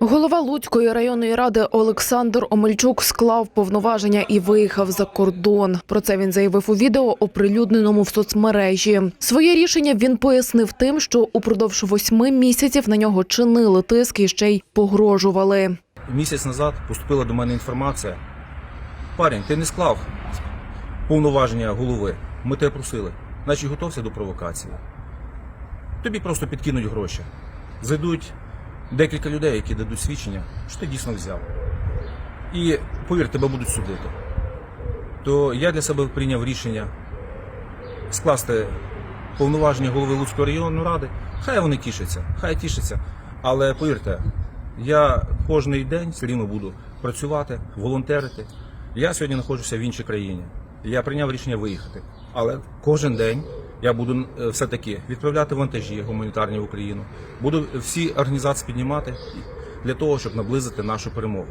Голова Луцької районної ради Олександр Омельчук склав повноваження і виїхав за кордон. Про це він заявив у відео, оприлюдненому в соцмережі. Своє рішення він пояснив тим, що упродовж восьми місяців на нього чинили тиск і ще й погрожували. Місяць назад поступила до мене інформація. Парень, ти не склав повноваження голови. Ми тебе просили. Значить, готовся до провокації. Тобі просто підкинуть гроші. Зайдуть декілька людей, які дадуть свідчення, що ти дійсно взяв. І повір, тебе будуть судити. То я для себе прийняв рішення скласти повноваження голови Луцької районної ради. Хай вони тішаться, хай тішаться. Але повірте, я кожний день все рівно буду працювати, волонтерити. Я сьогодні знаходжуся в іншій країні. Я прийняв рішення виїхати. Але кожен день я буду е, все-таки відправляти вантажі гуманітарні в Україну. Буду всі організації піднімати для того, щоб наблизити нашу перемогу.